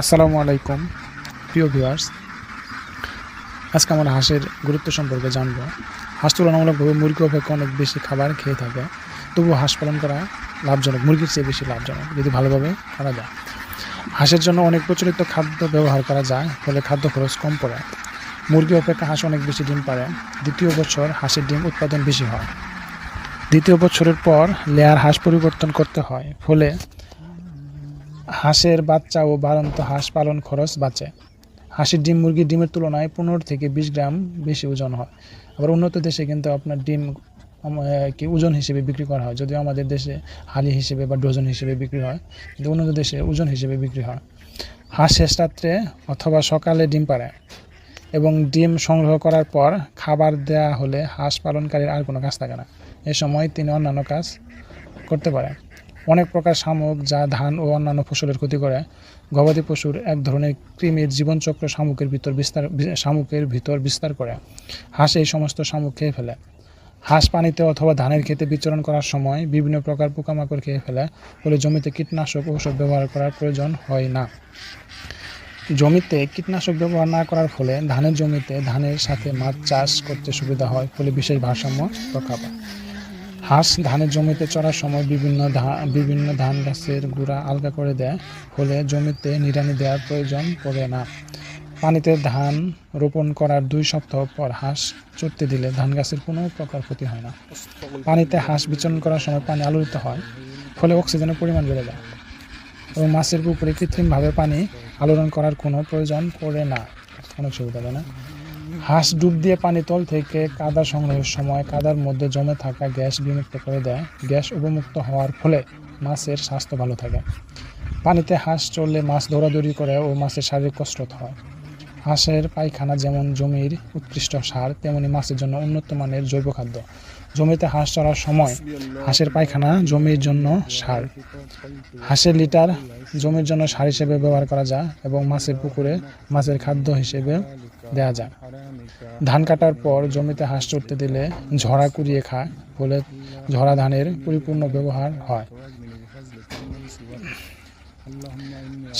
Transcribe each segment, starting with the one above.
আসসালামু আলাইকুম, প্রিয় ভিউয়ার্স আজকে আমরা হাঁসের গুরুত্ব সম্পর্কে জানব। হাঁস তুলনামূলকভাবে মুরগি অপেক্ষা অনেক বেশি খাবার খেয়ে থাকে। তবুও হাঁস পালন করা লাভজনক, মুরগির চেয়ে বেশি লাভজনক, যদি ভালোভাবে করা যায়। হাঁসের জন্য অনেক প্রচলিত খাদ্য ব্যবহার করা যায়, ফলে খাদ্য খরচ কম পড়ে। মুরগি অপেক্ষা হাঁস অনেক বেশি ডিম পারে দ্বিতীয় বছর হাঁসের ডিম উৎপাদন বেশি হয়। দ্বিতীয় বছরের পর লেয়ার হাঁস পরিবর্তন করতে হয়, ফলে হাঁসের বাচ্চা ও বাড়ন্ত হাঁস পালন খরচ বাঁচে। হাঁসের ডিম, মুরগির ডিমের তুলনায় পনেরো থেকে বিশ গ্রাম বেশি ওজন হয়। আবার উন্নত দেশে কিন্তু আপনার ডিম কি ওজন হিসেবে বিক্রি করা হয়। যদিও আমাদের দেশে হালি হিসেবে বা ডজন হিসেবে বিক্রি হয়, কিন্তু উন্নত দেশে ওজন হিসেবে বিক্রি হয়। হাঁস শেষ রাত্রে অথবা সকালে ডিম পাড়ে এবং ডিম সংগ্রহ করার পর খাবার দেওয়া হলে হাঁস পালনকারীর আর কোনো কাজ থাকে না। এ সময় তিনি অন্যান্য কাজ করতে পারে অনেক প্রকার শামুক, যা ধান ও অন্যান্য ফসলের ক্ষতি করে। গবাদি পশুর এক ধরনের কৃমির জীবনচক্র শামুকের ভিতর বিস্তার, শামুকের ভিতর বিস্তার করে। হাঁস এই সমস্ত শামুক খেয়ে ফেলে। হাঁস পানিতে অথবা ধানের খেতে বিচরণ করার সময় বিভিন্ন প্রকার পোকামাকড় খেয়ে ফেলে, ফলে জমিতে কীটনাশক ঔষধ ব্যবহার করার প্রয়োজন হয় না। জমিতে কীটনাশক ব্যবহার না করার ফলে ধানের জমিতে ধানের সাথে মাছ চাষ করতে সুবিধা হয়, ফলে বিশেষ ভারসাম্য রক্ষা পায়। হাঁস ধানের জমিতে চড়ার সময় বিভিন্ন বিভিন্ন ধান গাছের গুঁড়া আলগা করে দেয়, ফলে জমিতে নিড়ানি দেওয়ার প্রয়োজন পড়ে না। পানিতে ধান রোপণ করার দুই সপ্তাহ পর হাঁস চড়তে দিলে ধান গাছের কোনো প্রকার ক্ষতি হয় না। পানিতে হাঁস বিচরণ করার সময় পানি আলোড়িত হয়, ফলে অক্সিজেনের পরিমাণ বেড়ে যায় এবং মাছের পুকুরে কৃত্রিমভাবে পানি আলোড়ন করার কোনো প্রয়োজন পড়ে না। অনেক সুবিধা, তাই না? হাঁস ডুব দিয়ে পানি তল থেকে কাদা সংগ্রহের সময় কাদার মধ্যে জমে থাকা গ্যাস বিমুক্ত করে দেয়। গ্যাস উপমুক্ত হওয়ার ফলে মাছের স্বাস্থ্য ভালো থাকে। পানিতে হাঁস চললে মাছ দৌড়াদৌড়ি করে ও মাছের শারীরিক কসরত হয়। হাঁসের পায়খানা যেমন জমির উৎকৃষ্ট সার, তেমনি মাছের জন্য উন্নত মানের জৈব খাদ্য। জমিতে হাঁস চড়ার সময় হাঁসের পায়খানা জমির জন্য সার। হাঁসের লিটার জমির জন্য সার হিসেবে ব্যবহার করা যায় এবং মাছের পুকুরে মাছের খাদ্য হিসেবে দেওয়া যায় ধান কাটার পর জমিতে হাঁস চড়তে দিলে ঝরা কুড়িয়ে খায়, ফলে ঝরা ধানের পরিপূর্ণ ব্যবহার হয়।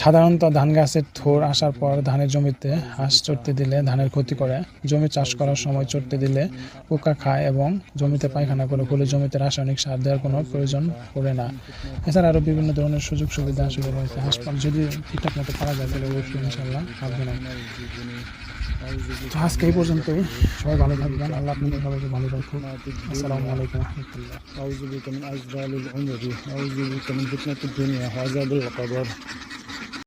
সাধারণত ধান গাছের থোর আসার পর ধানের জমিতে হাঁস চড়তে দিলে ধানের ক্ষতি করে। জমি চাষ করার সময় চড়তে দিলে পোকা খায় এবং জমিতে পায়খানা করে ফলে জমিতে রাসায়নিক সার দেওয়ার কোনো প্রয়োজন পড়ে না। এছাড়া আরও বিভিন্ন ধরনের সুযোগ সুবিধা আসলে রয়েছে। হাসপাতাল যদি ঠিকঠাক মতো করা যায় তাহলে অবশ্যই ইনশাল্লাহ থাকবে না তো আজকে এই পর্যন্তই। সবাই ভালো থাকবেন। আল্লাহ আপনাদের সবাইকে ভালো রাখুন আসসালামু আলাইকুম রহমতুল্লাহ। আউযু বিকা মিন আযবালিল উমরি আউযু বিকা মিন ফিতনাতিদ দুনিয়া ওয়া আযাবিল কবর good.